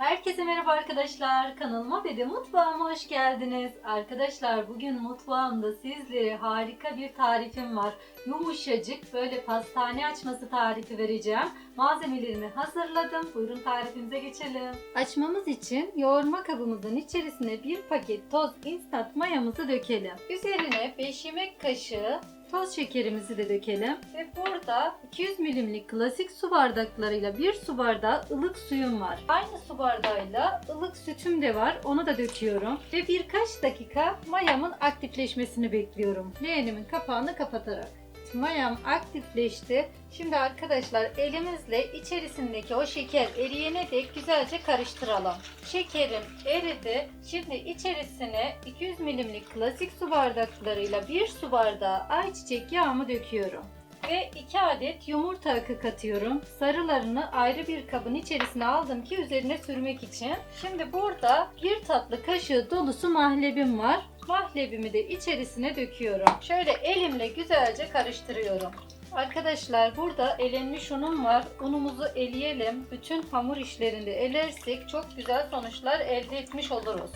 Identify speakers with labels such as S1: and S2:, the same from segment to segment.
S1: Herkese merhaba arkadaşlar. Kanalıma ve de mutfağıma hoş geldiniz. Arkadaşlar bugün mutfağımda sizlere harika bir tarifim var. Yumuşacık böyle pastane açması tarifi vereceğim. Malzemelerimi hazırladım. Buyurun tarifimize geçelim. Açmamız için yoğurma kabımızın içerisine bir paket toz instant mayamızı dökelim. Üzerine 5 yemek kaşığı toz şekerimizi de dökelim. Ve burada 200 milimlik klasik su bardaklarıyla bir su bardağı ılık suyum var. Aynı su bardağıyla ılık sütüm de var. Onu da döküyorum. Ve birkaç dakika mayamın aktifleşmesini bekliyorum. Leğenimin kapağını kapatarak. Mayam aktifleşti. Şimdi arkadaşlar elimizle içerisindeki o şeker eriyene dek güzelce karıştıralım. Şekerim eridi. Şimdi içerisine 200 milimlik klasik su bardaklarıyla bir su bardağı ayçiçek yağımı döküyorum. Ve 2 adet yumurta akı katıyorum. Sarılarını ayrı bir kabın içerisine aldım ki üzerine sürmek için. Şimdi burada bir tatlı kaşığı dolusu mahlebim var. Mahlebimi de içerisine döküyorum. Şöyle elimle güzelce karıştırıyorum. Arkadaşlar burada elenmiş unum var. Unumuzu eleyelim. Bütün hamur işlerinde elersek çok güzel sonuçlar elde etmiş oluruz.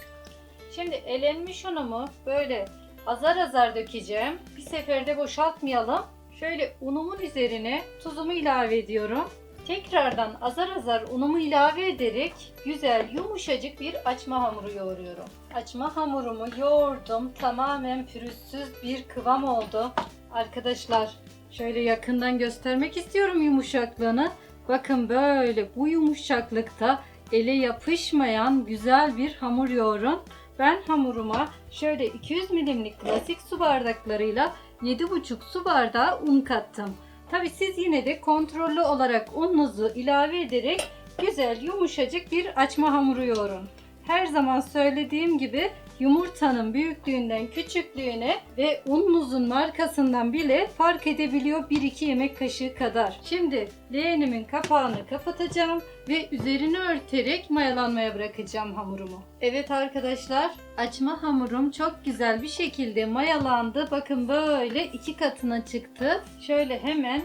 S1: Şimdi elenmiş unumu böyle azar azar dökeceğim. Bir seferde boşaltmayalım. Şöyle unumun üzerine tuzumu ilave ediyorum. Tekrardan azar azar unumu ilave ederek güzel yumuşacık bir açma hamuru yoğuruyorum. Açma hamurumu yoğurdum. Tamamen pürüzsüz bir kıvam oldu. Arkadaşlar şöyle yakından göstermek istiyorum yumuşaklığını. Bakın böyle bu yumuşaklıkta ele yapışmayan güzel bir hamur yoğurun. Ben hamuruma şöyle 200 milimlik klasik su bardaklarıyla 7,5 su bardağı un kattım. Tabi siz yine de kontrollü olarak ununuzu ilave ederek güzel yumuşacık bir açma hamuru yoğurun. Her zaman söylediğim gibi yumurtanın büyüklüğünden küçüklüğüne ve ununuzun markasından bile fark edebiliyor 1-2 yemek kaşığı kadar. Şimdi leğenimin kapağını kapatacağım ve üzerini örterek mayalanmaya bırakacağım hamurumu. Evet arkadaşlar açma hamurum çok güzel bir şekilde mayalandı. Bakın böyle iki katına çıktı. Şöyle hemen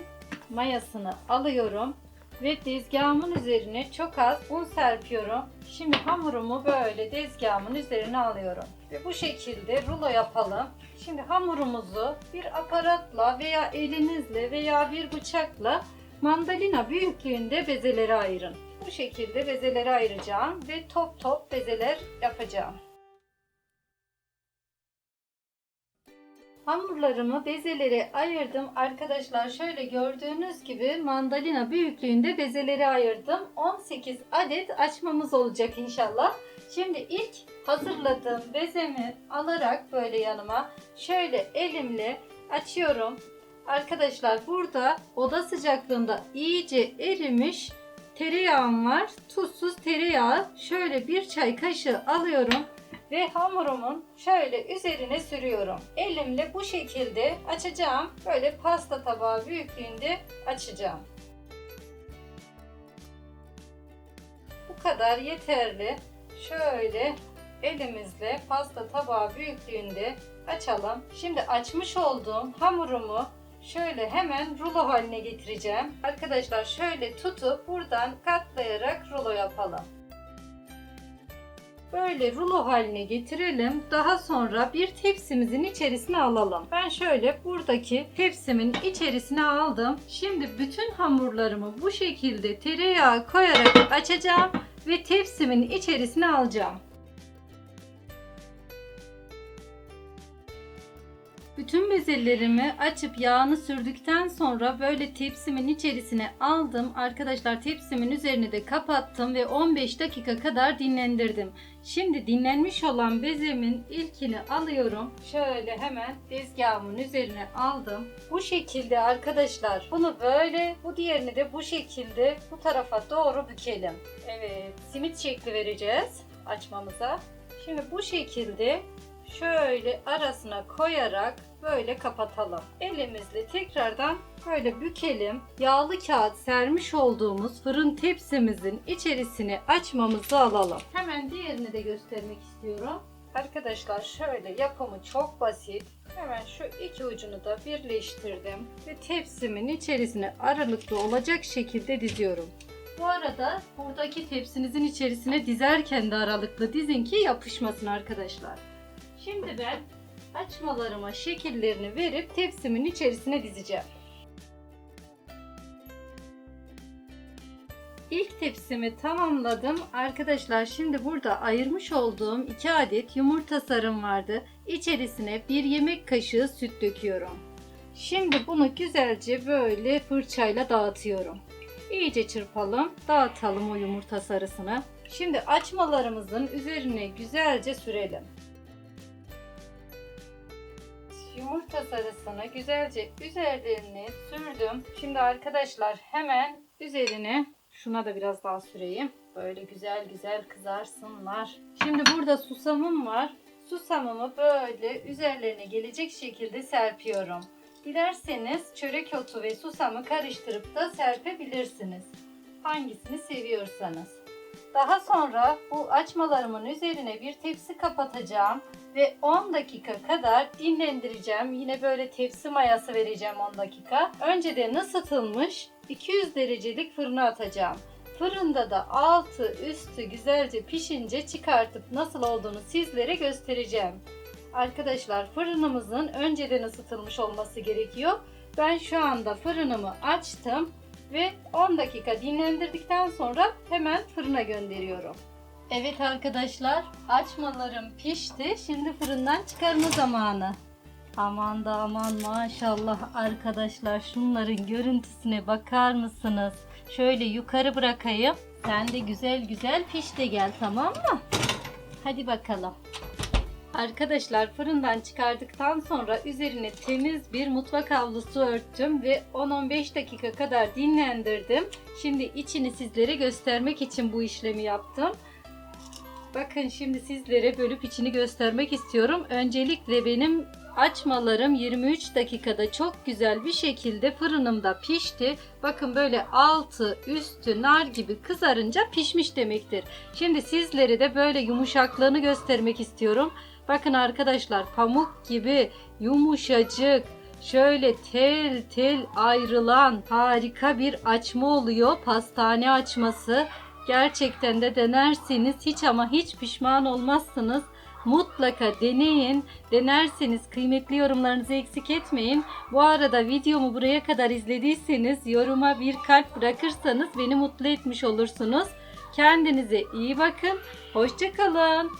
S1: mayasını alıyorum ve tezgahımın üzerine çok az un serpiyorum. Şimdi hamurumu böyle tezgahımın üzerine alıyorum. Ve bu şekilde rulo yapalım. Şimdi hamurumuzu bir aparatla veya elinizle veya bir bıçakla mandalina büyüklüğünde bezelere ayırın. Bu şekilde bezelere ayıracağım ve top top bezeler yapacağım. Hamurlarımı bezelere ayırdım. Arkadaşlar şöyle gördüğünüz gibi mandalina büyüklüğünde bezelere ayırdım. 18 adet açmamız olacak inşallah. Şimdi ilk hazırladığım bezemi alarak böyle yanıma şöyle elimle açıyorum. Arkadaşlar burada oda sıcaklığında iyice erimiş tereyağım var. Tuzsuz tereyağı şöyle bir çay kaşığı alıyorum ve hamurumun şöyle üzerine sürüyorum. Elimle bu şekilde açacağım. Böyle pasta tabağı büyüklüğünde açacağım. Bu kadar yeterli. Şöyle elimizle pasta tabağı büyüklüğünde açalım. Şimdi açmış olduğum hamurumu şöyle hemen rulo haline getireceğim. Arkadaşlar şöyle tutup buradan katlayarak rulo yapalım. Böyle rulo haline getirelim. Daha sonra bir tepsimizin içerisine alalım. Ben şöyle buradaki tepsimin içerisine aldım. Şimdi bütün hamurlarımı bu şekilde tereyağı koyarak açacağım ve tepsimin içerisine alacağım. Bütün bezelerimi açıp yağını sürdükten sonra böyle tepsimin içerisine aldım. Arkadaşlar tepsimin üzerini de kapattım ve 15 dakika kadar dinlendirdim. Şimdi dinlenmiş olan bezemin ilkini alıyorum. Şöyle hemen tezgahımın üzerine aldım. Bu şekilde arkadaşlar bunu böyle bu diğerini de bu şekilde bu tarafa doğru bükelim. Evet simit şekli vereceğiz açmamıza. Şimdi bu şekilde şöyle arasına koyarak böyle kapatalım. Elimizle tekrardan böyle bükelim. Yağlı kağıt sermiş olduğumuz fırın tepsimizin içerisine açmamızı alalım. Hemen diğerini de göstermek istiyorum. Arkadaşlar şöyle yapımı çok basit. Hemen şu iki ucunu da birleştirdim ve tepsimin içerisine aralıklı olacak şekilde diziyorum. Bu arada buradaki tepsinizin içerisine dizerken de aralıklı dizin ki yapışmasın arkadaşlar. Şimdi ben açmalarıma şekillerini verip tepsimin içerisine dizeceğim. İlk tepsimi tamamladım. Arkadaşlar şimdi burada ayırmış olduğum 2 adet yumurta sarım vardı. İçerisine 1 yemek kaşığı süt döküyorum. Şimdi bunu güzelce böyle fırçayla dağıtıyorum. İyice çırpalım, dağıtalım o yumurta sarısını. Şimdi açmalarımızın üzerine güzelce sürelim. Yumurta sarısını güzelce üzerlerini sürdüm. Şimdi arkadaşlar hemen üzerine şuna da biraz daha süreyim. Böyle güzel güzel kızarsınlar. Şimdi burada susamım var. Susamımı böyle üzerlerine gelecek şekilde serpiyorum. Dilerseniz çörek otu ve susamı karıştırıp da serpebilirsiniz. Hangisini seviyorsanız. Daha sonra bu açmalarımın üzerine bir tepsi kapatacağım ve 10 dakika kadar dinlendireceğim. Yine böyle tepsi mayası vereceğim 10 dakika. Önceden ısıtılmış 200 derecelik fırına atacağım. Fırında da altı üstü güzelce pişince çıkartıp nasıl olduğunu sizlere göstereceğim. Arkadaşlar fırınımızın önceden ısıtılmış olması gerekiyor. Ben şu anda fırınımı açtım ve 10 dakika dinlendirdikten sonra hemen fırına gönderiyorum. Evet arkadaşlar açmalarım pişti. Şimdi fırından çıkarma zamanı. Aman da aman maşallah arkadaşlar şunların görüntüsüne bakar mısınız? Şöyle yukarı bırakayım. Sen de güzel güzel piş gel tamam mı? Hadi bakalım. Arkadaşlar fırından çıkardıktan sonra üzerine temiz bir mutfak havlusu örttüm ve 10-15 dakika kadar dinlendirdim. Şimdi içini sizlere göstermek için bu işlemi yaptım. Bakın şimdi sizlere bölüp içini göstermek istiyorum. Öncelikle benim açmalarım 23 dakikada çok güzel bir şekilde fırınımda pişti. Bakın böyle altı üstü nar gibi kızarınca pişmiş demektir. Şimdi sizlere de böyle yumuşaklığını göstermek istiyorum. Bakın arkadaşlar pamuk gibi yumuşacık şöyle tel tel ayrılan harika bir açma oluyor. Pastane açması. Gerçekten de denerseniz hiç ama hiç pişman olmazsınız. Mutlaka deneyin. Denerseniz kıymetli yorumlarınızı eksik etmeyin. Bu arada videomu buraya kadar izlediyseniz yoruma bir kalp bırakırsanız beni mutlu etmiş olursunuz. Kendinize iyi bakın. Hoşçakalın.